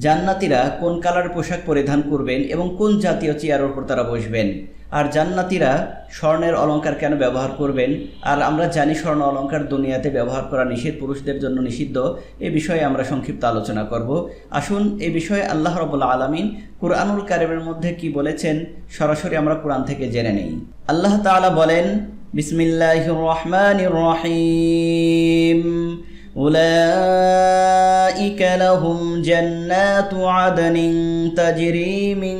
জান্নাতিরা কোন কালার পোশাক পরিধান করবেন এবং কোন জাতীয় চেয়ারের উপর তারা বসবেন? আর জান্নাতিরা স্বর্ণের অলঙ্কার কেন ব্যবহার করবেন? আর আমরা জানি স্বর্ণ অলঙ্কার দুনিয়াতে ব্যবহার করা নিষেধ, পুরুষদের জন্য নিষিদ্ধ। এ বিষয়ে আমরা সংক্ষিপ্ত আলোচনা করব। আসুন, এ বিষয়ে আল্লাহ রবুল্লা আলমিন কুরআনুল কারিমের মধ্যে কি বলেছেন, সরাসরি আমরা কোরআন থেকে জেনে নেই। আল্লাহ তালা বলেন বিসমিল্লাহ রহমান রহিম। لهم جنات عدن تجري من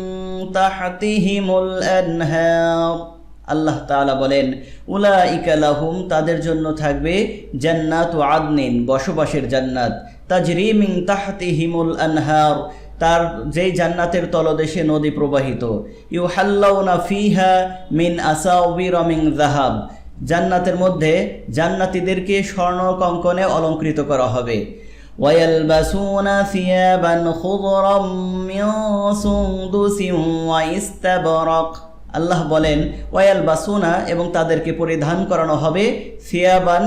تحتهم الأنهار আল্লাহ তাআলা বলেন উলাইকা লাহুম তাদের জন্য থাকবে জান্নাত ও আদনিন বসবাসের জান্নাত তাজরি মিন তাহতিহিমুল আনহার তার যেই জান্নাতের তলদেশে নদী প্রবাহিত ইউহাল্লাউনা ফিহা মিন আসাউবির মিন জাহাব জান্নাতের মধ্যে জান্নাতীদেরকে স্বর্ণ কঙ্কনে অলঙ্কৃত করা হবে ويلبسون ثيابا خضرا من سندس واستبرق আল্লাহ বলেন ওয়াল বাসুনা এবং তাদেরকে পরিধান করানো হবে সিয়াবান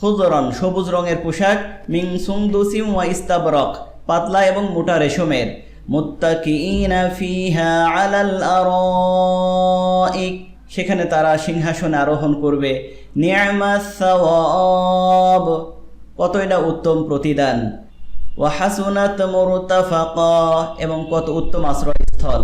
খুজরন সবুজ রঙের পোশাক মিং সুন্দুসিম ওয়া ইস্তাবরক পাতলা এবং মোটা রেশমের মুত্তাকিইনা ফিহা আলাল আরাইক সেখানে তারা সিংহাসনে আরোহণ করবে নিয়ামাস সাওয়াব কত এটা উত্তম প্রতিদান। ওয়াহাসুনাত ফাঁকা এবং কত উত্তম আশ্রয়স্থল।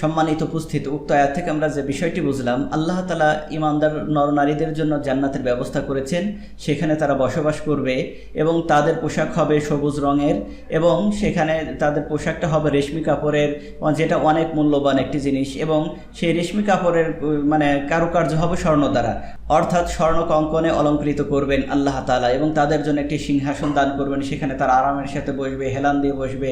সম্মানিত উপস্থিত, উক্ত আয়াত থেকে আমরা যে বিষয়টি বুঝলাম, আল্লাহ তালা ইমানদার নরনারীদের জন্য জান্নাতের ব্যবস্থা করেছেন। সেখানে তারা বসবাস করবে এবং তাদের পোশাক হবে সবুজ রঙের এবং সেখানে তাদের পোশাকটা হবে রেশমি কাপড়ের, যেটা অনেক মূল্যবান একটি জিনিস এবং সেই রেশমি কাপড়ের মানে কারুকার্য হবে স্বর্ণ দ্বারা। অর্থাৎ স্বর্ণ কঙ্কনে অলঙ্কৃত করবেন আল্লাহ তালা এবং তাদের জন্য একটি সিংহাসন দান করবেন। সেখানে তারা আরামের সাথে বসবে, হেলান দিয়ে বসবে।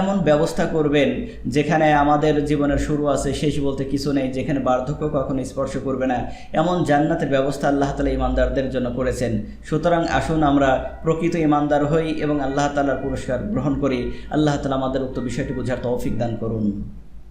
এমন ব্যবস্থা করবেন যেখানে আমাদের জীবনের শুরু আছে, শেষ বলতে কিছু নেই, যেখানে বার্ধক্য কখনো স্পর্শ করবে না। এমন জান্নাতের ব্যবস্থা আল্লাহ তালা ইমানদারদের জন্য করেছেন। সুতরাং আসুন আমরা প্রকৃত ইমানদার হই এবং আল্লাহ তালার পুরস্কার গ্রহণ করি। আল্লাহ তালা আমাদের উক্ত বিষয়টি বোঝার তৌফিক দান করুন।